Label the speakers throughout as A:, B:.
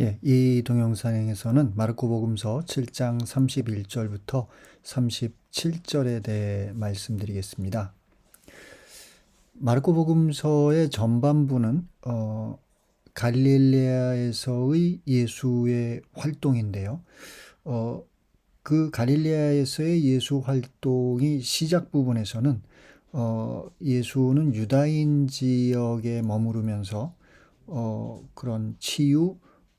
A: 예, 이 동영상에서는 마르코복음서 7장 31절부터 37절에 대해 말씀드리겠습니다. 마르코복음서의 전반부는 어, 갈릴레아에서의 예수의 활동인데요. 어, 그 갈릴레아에서의 예수 활동이 시작 부분에서는 어, 예수는 유다인 지역에 머무르면서 어, 그런 치유,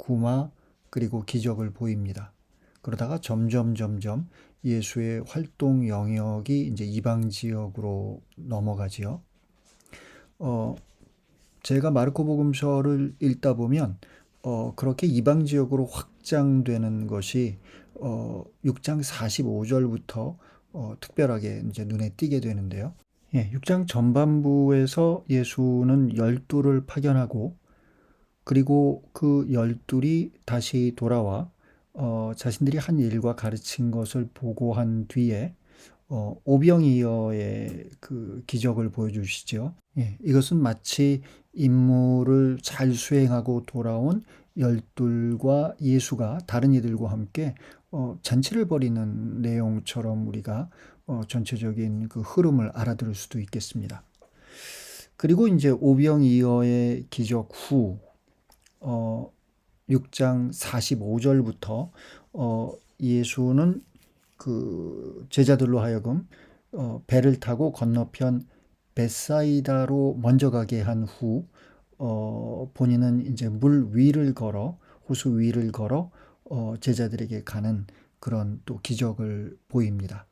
A: 구마 그리고 기적을 보입니다. 그러다가 점점 점점 예수의 활동 영역이 이제 이방 지역으로 넘어가지요. 어, 제가 마르코 복음서를 읽다 보면 어, 그렇게 이방 지역으로 확장되는 것이 어, 6장 45절부터 어, 특별하게 이제 눈에 띄게 되는데요. 예, 6장 전반부에서 예수는 열두를 파견하고 그리고 그 열둘이 다시 돌아와 어, 자신들이 한 일과 가르친 것을 보고한 뒤에 어, 오병이어의 그 기적을 보여주시죠. 예, 이것은 마치 임무를 잘 수행하고 돌아온 열둘과 예수가 다른 이들과 함께 어, 잔치를 벌이는 내용처럼 우리가 어, 전체적인 그 흐름을 알아들을 수도 있겠습니다. 그리고 이제 오병이어의 기적 후 어, 6장 45절부터 어, 예수는 그 제자들로 하여금 어, 배를 타고 건너편 베사이다로 먼저 가게 한 후 어, 본인은 이제 물 위를 걸어 호수 위를 걸어 어, 제자들에게 가는 그런 또 기적을 보입니다.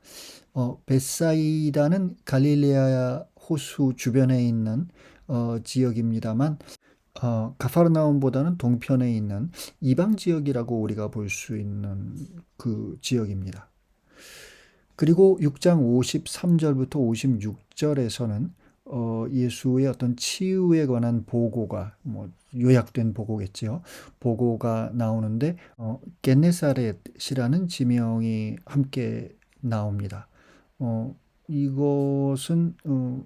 A: 어, 베사이다는 갈릴레아 호수 주변에 있는 어, 지역입니다만 어, 가파르나움보다는 동편에 있는 이방 지역이라고 우리가 볼 수 있는 그 지역입니다. 그리고 6장 53절부터 56절에서는 어, 예수의 어떤 치유에 관한 보고가 뭐 요약된 보고겠죠. 보고가 나오는데 어, 겟네사렛이라는 지명이 함께 나옵니다. 어, 이것은 어,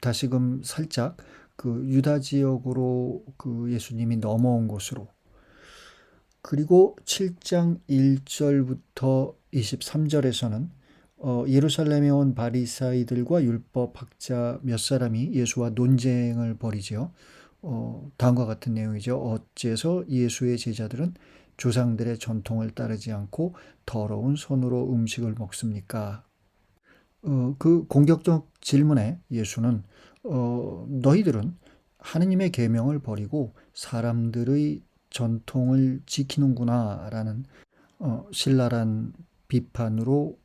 A: 다시금 살짝 그 유다 지역으로 그 예수님이 넘어온 곳으로 그리고 7장 1절부터 23절에서는 어, 예루살렘에 온 바리사이들과 율법 학자 몇 사람이 예수와 논쟁을 벌이죠. 어, 다음과 같은 내용이죠. 어째서 예수의 제자들은 조상들의 전통을 따르지 않고 더러운 손으로 음식을 먹습니까? 어, 그 공격적 질문에 예수는 어, 너희들은 하느님의 계명을 버리고 사람들의 전통을 지키는구나라는 어, 신랄한 비판으로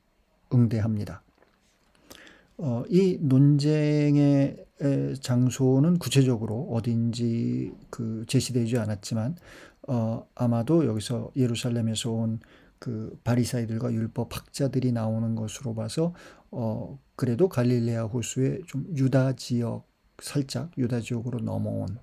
A: 응대합니다. 어, 이 논쟁의 장소는 구체적으로 어딘지 그 제시되지 않았지만 어, 아마도 여기서 예루살렘에서 온 그 바리사이들과 율법 학자들이 나오는 것으로 봐서 어, 그래도 갈릴레아 호수의 좀 유다 지역 살짝 유다 지역으로 넘어온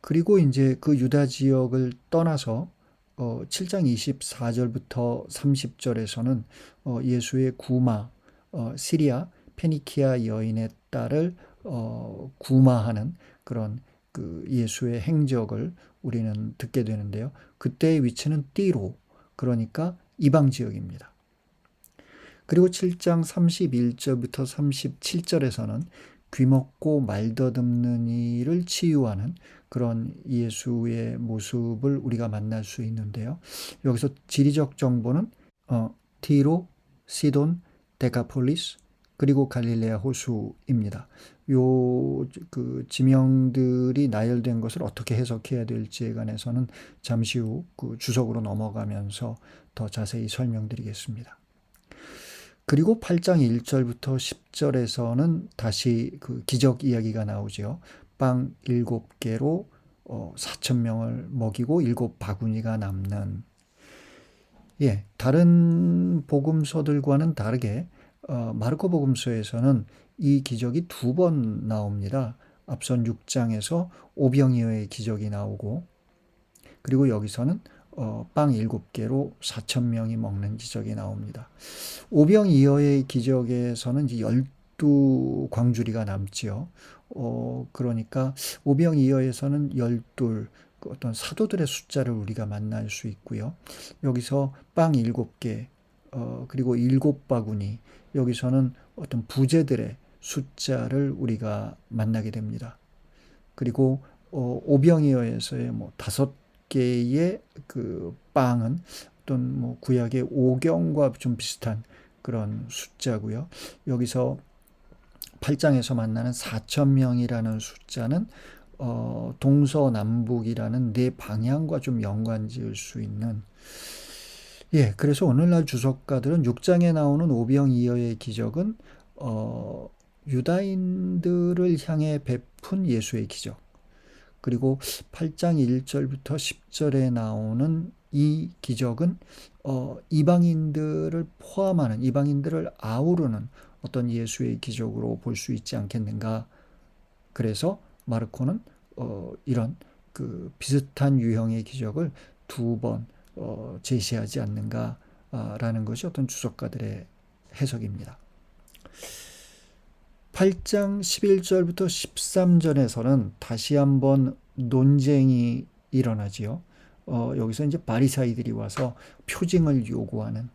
A: 그리고 이제 그 유다 지역을 떠나서 어, 7장 24절부터 30절에서는 어, 예수의 구마 어, 시리아 페니키아 여인의 딸을 어, 구마하는 그런 그 예수의 행적을 우리는 듣게 되는데요. 그때의 위치는 띠로 그러니까 이방 지역입니다. 그리고 7장 31절부터 37절에서는 귀먹고 말더듬는 이를 치유하는 그런 예수의 모습을 우리가 만날 수 있는데요. 여기서 지리적 정보는 어, 티로, 시돈, 데카폴리스, 그리고 갈릴레아 호수입니다. 요 그 지명들이 나열된 것을 어떻게 해석해야 될지에 관해서는 잠시 후 그 주석으로 넘어가면서 더 자세히 설명드리겠습니다. 그리고 8장 1절부터 10절에서는 다시 그 기적 이야기가 나오죠. 빵 7개로 어, 4천 명을 먹이고 7 바구니가 남는 예, 다른 복음서들과는 다르게 어, 마르코 복음서에서는 이 기적이 두 번 나옵니다. 앞선 6장에서 오병이어의 기적이 나오고 그리고 여기서는 어, 빵 7개로 4천 명이 먹는 기적이 나옵니다. 오병이어의 기적에서는 이제 12 광주리가 남지요. 어, 그러니까 오병이어에서는 12, 그 어떤 사도들의 숫자를 우리가 만날 수 있고요. 여기서 빵 일곱 개, 어, 그리고 일곱 바구니, 여기서는 어떤 부제들의 숫자를 우리가 만나게 됩니다. 그리고 어, 오병이어에서의 뭐 다섯 개의 그 빵은 어떤 뭐 구약의 오경과 좀 비슷한 그런 숫자고요. 여기서 8장에서 만나는 4천 명이라는 숫자는 어, 동서남북이라는 네 방향과 좀 연관 지을 수 있는 예, 그래서 오늘날 주석가들은 6장에 나오는 오병 이어의 기적은 어, 유다인들을 향해 베푼 예수의 기적. 그리고 8장 1절부터 10절에 나오는 이 기적은 어, 이방인들을 포함하는 이방인들을 아우르는 어떤 예수의 기적으로 볼 수 있지 않겠는가. 그래서 마르코는 어, 이런 그 비슷한 유형의 기적을 두번 어, 제시하지 않는가라는 것이 어떤 주석가들의 해석입니다. 8장 11절부터 13절에서는 다시 한번 논쟁이 일어나지요. 어, 여기서 이제 바리사이들이 와서 표징을 요구하는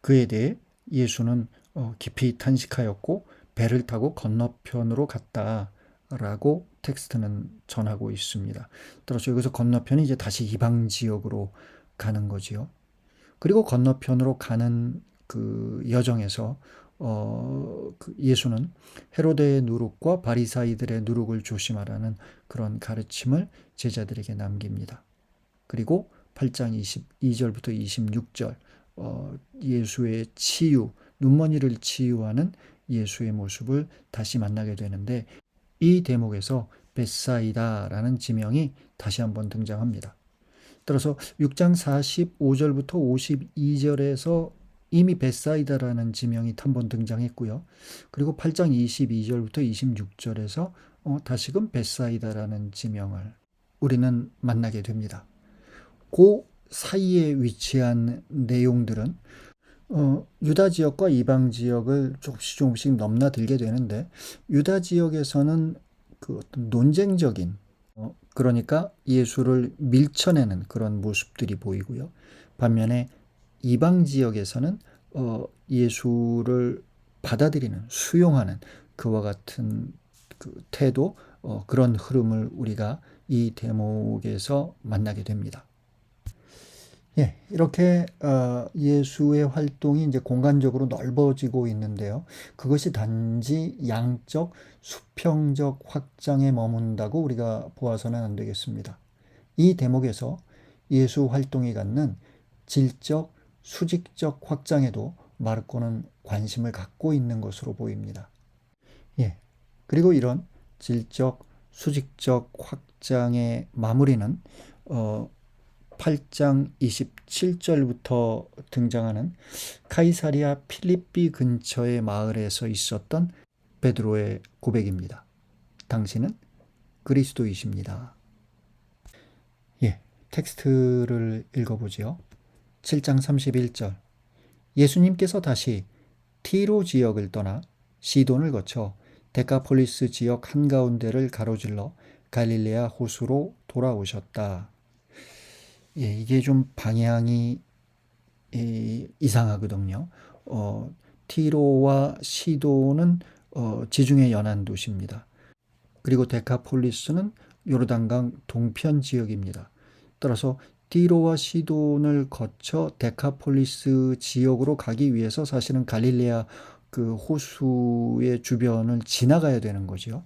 A: 그에 대해 예수는 어, 깊이 탄식하였고 배를 타고 건너편으로 갔다라고 텍스트는 전하고 있습니다. 따라서 여기서 건너편이 이제 다시 이방 지역으로 가는 거지요. 그리고 건너편으로 가는 그 여정에서 어, 그 예수는 헤로데의 누룩과 바리사이들의 누룩을 조심하라는 그런 가르침을 제자들에게 남깁니다. 그리고 8장 22절부터 26절 어, 예수의 치유, 눈머니를 치유하는 예수의 모습을 다시 만나게 되는데 이 대목에서 베사이다라는 지명이 다시 한번 등장합니다. 따라서 6장 45절부터 52절에서 이미 베사이다라는 지명이 한번 등장했고요. 그리고 8장 22절부터 26절에서 어, 다시금 베사이다라는 지명을 우리는 만나게 됩니다. 그 사이에 위치한 내용들은 어, 유다 지역과 이방 지역을 조금씩 조금씩 넘나들게 되는데 유다 지역에서는 그 어떤 논쟁적인 어, 그러니까 예수를 밀쳐내는 그런 모습들이 보이고요. 반면에 이방 지역에서는 어, 예수를 받아들이는 수용하는 그와 같은 그 태도 어, 그런 흐름을 우리가 이 대목에서 만나게 됩니다. 예, 이렇게 어, 예수의 활동이 이제 공간적으로 넓어지고 있는데요. 그것이 단지 양적, 수평적 확장에 머문다고 우리가 보아서는 안 되겠습니다. 이 대목에서 예수 활동이 갖는 질적, 수직적 확장에도 마르코는 관심을 갖고 있는 것으로 보입니다. 예. 그리고 이런 질적, 수직적 확장의 마무리는 어, 8장 27절부터 등장하는 카이사리아 필리삐 근처의 마을에서 있었던 베드로의 고백입니다. 당신은 그리스도이십니다. 예, 텍스트를 읽어보지요. 7장 31절. 예수님께서 다시 티로 지역을 떠나 시돈을 거쳐 데카폴리스 지역 한가운데를 가로질러 갈릴레아 호수로 돌아오셨다. 예, 이게 좀 방향이 이, 이상하거든요. 어, 티로와 시도는 어, 지중해 연안 도시입니다. 그리고 데카폴리스는 요르단강 동편 지역입니다. 따라서 티로와 시돈을 거쳐 데카폴리스 지역으로 가기 위해서 사실은 갈릴레아 그 호수의 주변을 지나가야 되는 거죠.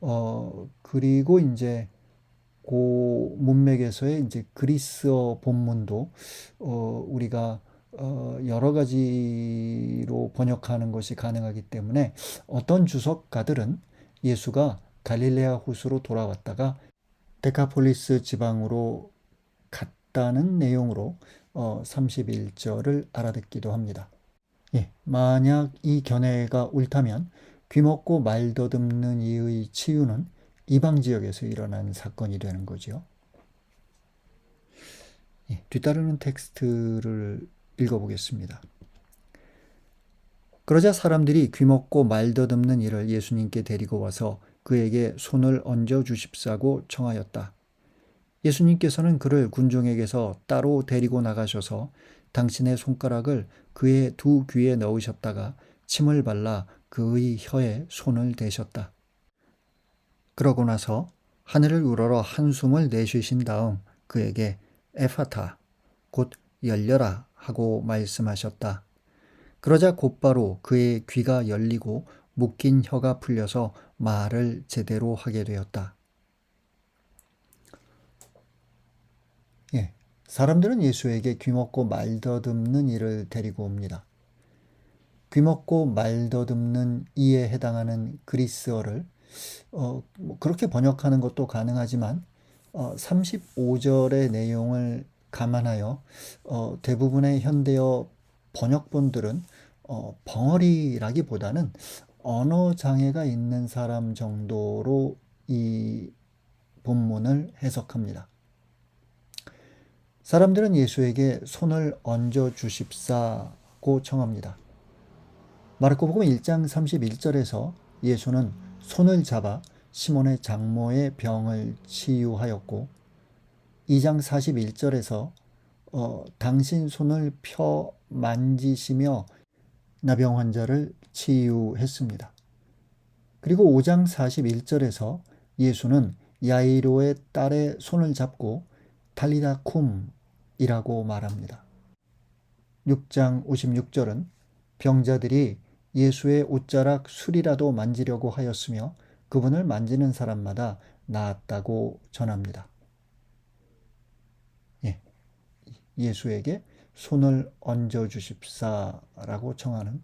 A: 어, 그리고 이제 그 문맥에서의 이제 그리스어 본문도 어 우리가 어 여러 가지로 번역하는 것이 가능하기 때문에 어떤 주석가들은 예수가 갈릴레아 호수로 돌아왔다가 데카폴리스 지방으로 갔다는 내용으로 어 31절을 알아듣기도 합니다. 예, 만약 이 견해가 옳다면 귀먹고 말 더듬는 이의 치유는 이방 지역에서 일어난 사건이 되는 거죠. 예, 뒤따르는 텍스트를 읽어보겠습니다. 그러자 사람들이 귀먹고 말 더듬는 이를 예수님께 데리고 와서 그에게 손을 얹어 주십사고 청하였다. 예수님께서는 그를 군중에게서 따로 데리고 나가셔서 당신의 손가락을 그의 두 귀에 넣으셨다가 침을 발라 그의 혀에 손을 대셨다. 그러고 나서 하늘을 우러러 한숨을 내쉬신 다음 그에게 에파타 곧 열려라 하고 말씀하셨다. 그러자 곧바로 그의 귀가 열리고 묶인 혀가 풀려서 말을 제대로 하게 되었다. 예. 사람들은 예수에게 귀먹고 말 더듬는 이를 데리고 옵니다. 귀먹고 말 더듬는 이에 해당하는 그리스어를 어, 뭐 그렇게 번역하는 것도 가능하지만 어, 35절의 내용을 감안하여 어, 대부분의 현대어 번역본들은 어, 벙어리라기보다는 언어 장애가 있는 사람 정도로 이 본문을 해석합니다. 사람들은 예수에게 손을 얹어 주십사고 청합니다. 마르코복음 1장 31절에서 예수는 손을 잡아 시몬의 장모의 병을 치유하였고 2장 41절에서 어, 당신 손을 펴 만지시며 나병 환자를 치유했습니다. 그리고 5장 41절에서 예수는 야이로의 딸의 손을 잡고 탈리다 쿰 이라고 말합니다. 6장 56절은 병자들이 예수의 옷자락 술이라도 만지려고 하였으며 그분을 만지는 사람마다 나았다고 전합니다. 예. 예수에게 손을 얹어 주십사라고 청하는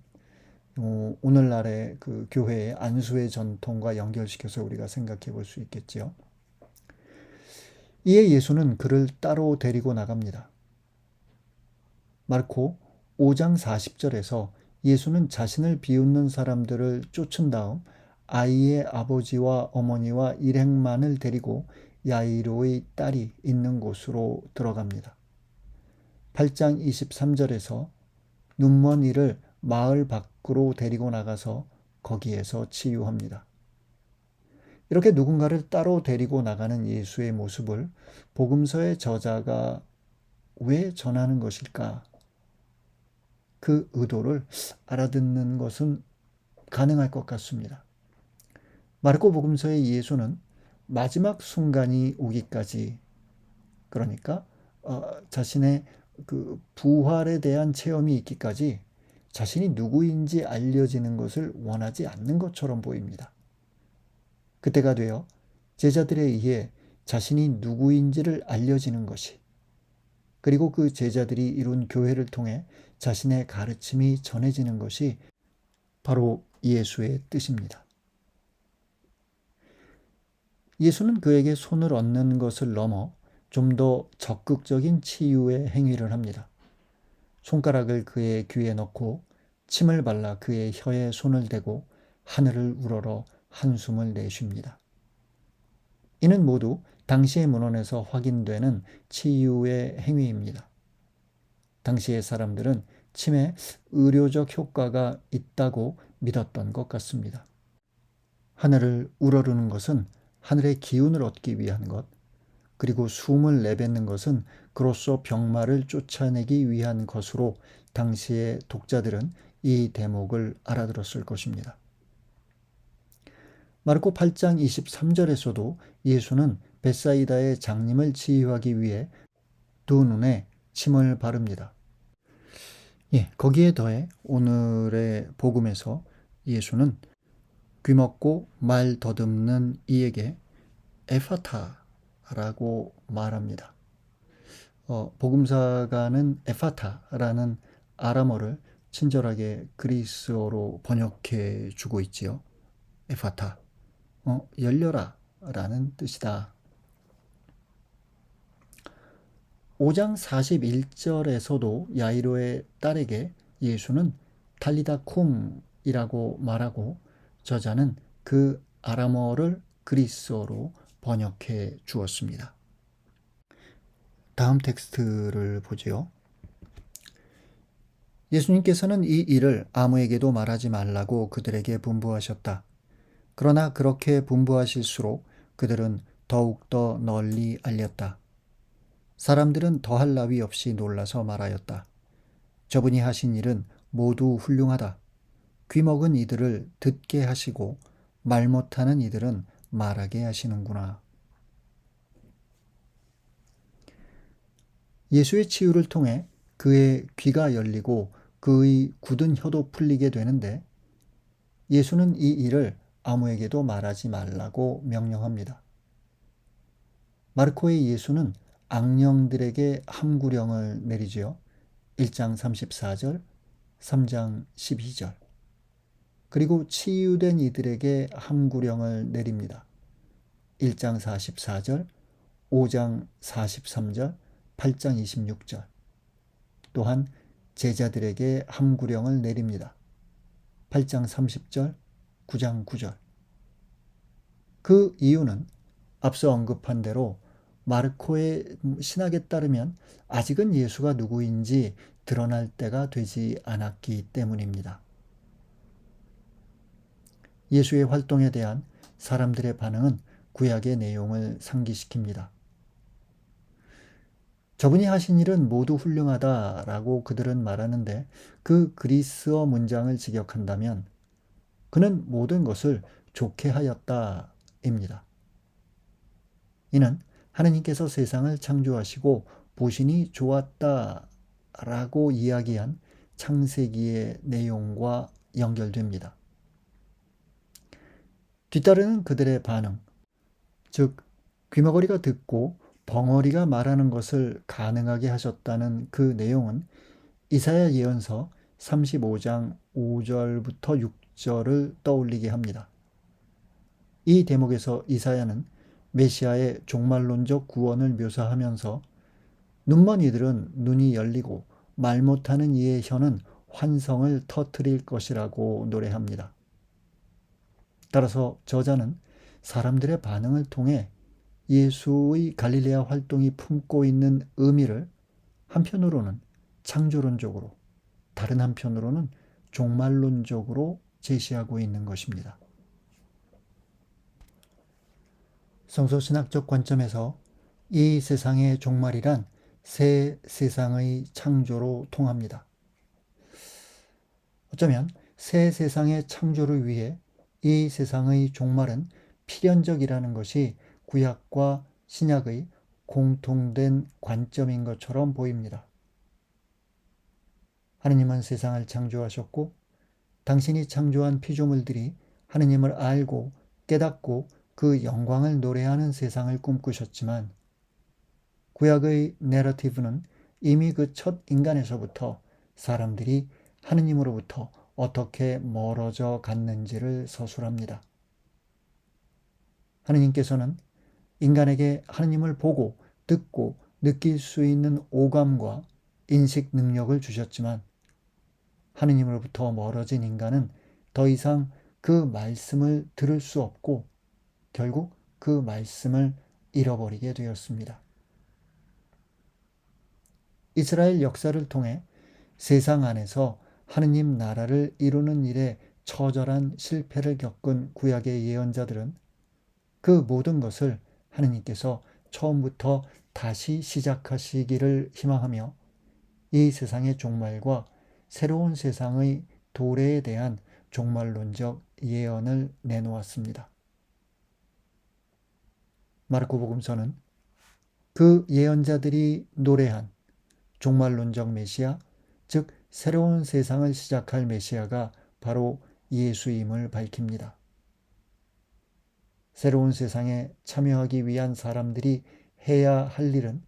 A: 어, 오늘날의 그 교회의 안수의 전통과 연결시켜서 우리가 생각해 볼 수 있겠지요. 이에 예수는 그를 따로 데리고 나갑니다. 마르코 5장 40절에서 예수는 자신을 비웃는 사람들을 쫓은 다음 아이의 아버지와 어머니와 일행만을 데리고 야이로의 딸이 있는 곳으로 들어갑니다. 8장 23절에서 눈먼 이를 마을 밖으로 데리고 나가서 거기에서 치유합니다. 이렇게 누군가를 따로 데리고 나가는 예수의 모습을 복음서의 저자가 왜 전하는 것일까? 그 의도를 알아듣는 것은 가능할 것 같습니다. 마르코 복음서의 예수는 마지막 순간이 오기까지 그러니까 어, 자신의 그 부활에 대한 체험이 있기까지 자신이 누구인지 알려지는 것을 원하지 않는 것처럼 보입니다. 그때가 되어 제자들에 의해 자신이 누구인지를 알려지는 것이 그리고 그 제자들이 이룬 교회를 통해 자신의 가르침이 전해지는 것이 바로 예수의 뜻입니다. 예수는 그에게 손을 얹는 것을 넘어 좀 더 적극적인 치유의 행위를 합니다. 손가락을 그의 귀에 넣고 침을 발라 그의 혀에 손을 대고 하늘을 우러러 한숨을 내쉽니다. 이는 모두 당시의 문헌에서 확인되는 치유의 행위입니다. 당시의 사람들은 침에 의료적 효과가 있다고 믿었던 것 같습니다. 하늘을 우러르는 것은 하늘의 기운을 얻기 위한 것, 그리고 숨을 내뱉는 것은 그로써 병마를 쫓아내기 위한 것으로 당시의 독자들은 이 대목을 알아들었을 것입니다. 마르코 8장 23절에서도 예수는 베사이다의 장님을 치유하기 위해 두 눈에 침을 바릅니다. 예, 거기에 더해 오늘의 복음에서 예수는 귀먹고 말 더듬는 이에게 에파타라고 말합니다. 어, 복음사가는 에파타라는 아람어를 친절하게 그리스어로 번역해 주고 있지요. 에파타. 어, 열려라 라는 뜻이다. 5장 41절에서도 야이로의 딸에게 예수는 탈리다 쿰이라고 말하고 저자는 그 아람어를 그리스어로 번역해 주었습니다. 다음 텍스트를 보지요. 예수님께서는 이 일을 아무에게도 말하지 말라고 그들에게 분부하셨다. 그러나 그렇게 분부하실수록 그들은 더욱더 널리 알렸다. 사람들은 더할 나위 없이 놀라서 말하였다. 저분이 하신 일은 모두 훌륭하다. 귀먹은 이들을 듣게 하시고 말 못하는 이들은 말하게 하시는구나. 예수의 치유를 통해 그의 귀가 열리고 그의 굳은 혀도 풀리게 되는데 예수는 이 일을 아무에게도 말하지 말라고 명령합니다. 마르코의 예수는 악령들에게 함구령을 내리지요. 1장 34절, 3장 12절. 그리고 치유된 이들에게 함구령을 내립니다. 1장 44절, 5장 43절, 8장 26절. 또한 제자들에게 함구령을 내립니다. 8장 30절, 9장 9절. 그 이유는 앞서 언급한 대로 마르코의 신학에 따르면 아직은 예수가 누구인지 드러날 때가 되지 않았기 때문입니다. 예수의 활동에 대한 사람들의 반응은 구약의 내용을 상기시킵니다. 저분이 하신 일은 모두 훌륭하다라고 그들은 말하는데 그 그리스어 문장을 직역한다면 그는 모든 것을 좋게 하였다입니다. 이는 하느님께서 세상을 창조하시고 보시니 좋았다라고 이야기한 창세기의 내용과 연결됩니다. 뒤따르는 그들의 반응, 즉 귀머거리가 듣고 벙어리가 말하는 것을 가능하게 하셨다는 그 내용은 이사야 예언서 35장 5절부터 6절을 떠올리게 합니다. 이 대목에서 이사야는 메시아의 종말론적 구원을 묘사하면서 눈먼 이들은 눈이 열리고 말 못하는 이의 혀는 환성을 터트릴 것이라고 노래합니다. 따라서 저자는 사람들의 반응을 통해 예수의 갈릴레아 활동이 품고 있는 의미를 한편으로는 창조론적으로 다른 한편으로는 종말론적으로 제시하고 있는 것입니다. 성서신학적 관점에서 이 세상의 종말이란 새 세상의 창조로 통합니다. 어쩌면 새 세상의 창조를 위해 이 세상의 종말은 필연적이라는 것이 구약과 신약의 공통된 관점인 것처럼 보입니다. 하느님은 세상을 창조하셨고 당신이 창조한 피조물들이 하느님을 알고 깨닫고 그 영광을 노래하는 세상을 꿈꾸셨지만 구약의 내러티브는 이미 그 첫 인간에서부터 사람들이 하느님으로부터 어떻게 멀어져 갔는지를 서술합니다. 하느님께서는 인간에게 하느님을 보고 듣고 느낄 수 있는 오감과 인식 능력을 주셨지만 하느님으로부터 멀어진 인간은 더 이상 그 말씀을 들을 수 없고 결국 그 말씀을 잃어버리게 되었습니다. 이스라엘 역사를 통해 세상 안에서 하느님 나라를 이루는 일에 처절한 실패를 겪은 구약의 예언자들은 그 모든 것을 하느님께서 처음부터 다시 시작하시기를 희망하며 이 세상의 종말과 새로운 세상의 도래에 대한 종말론적 예언을 내놓았습니다. 마르코 복음서는 그 예언자들이 노래한 종말론적 메시아, 즉 새로운 세상을 시작할 메시아가 바로 예수임을 밝힙니다. 새로운 세상에 참여하기 위한 사람들이 해야 할 일은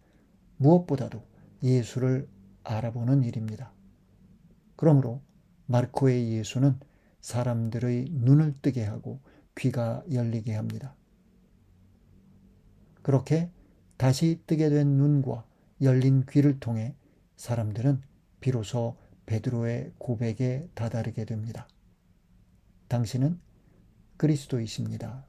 A: 무엇보다도 예수를 알아보는 일입니다. 그러므로 마르코의 예수는 사람들의 눈을 뜨게 하고 귀가 열리게 합니다. 그렇게 다시 뜨게 된 눈과 열린 귀를 통해 사람들은 비로소 베드로의 고백에 다다르게 됩니다. 당신은 그리스도이십니다.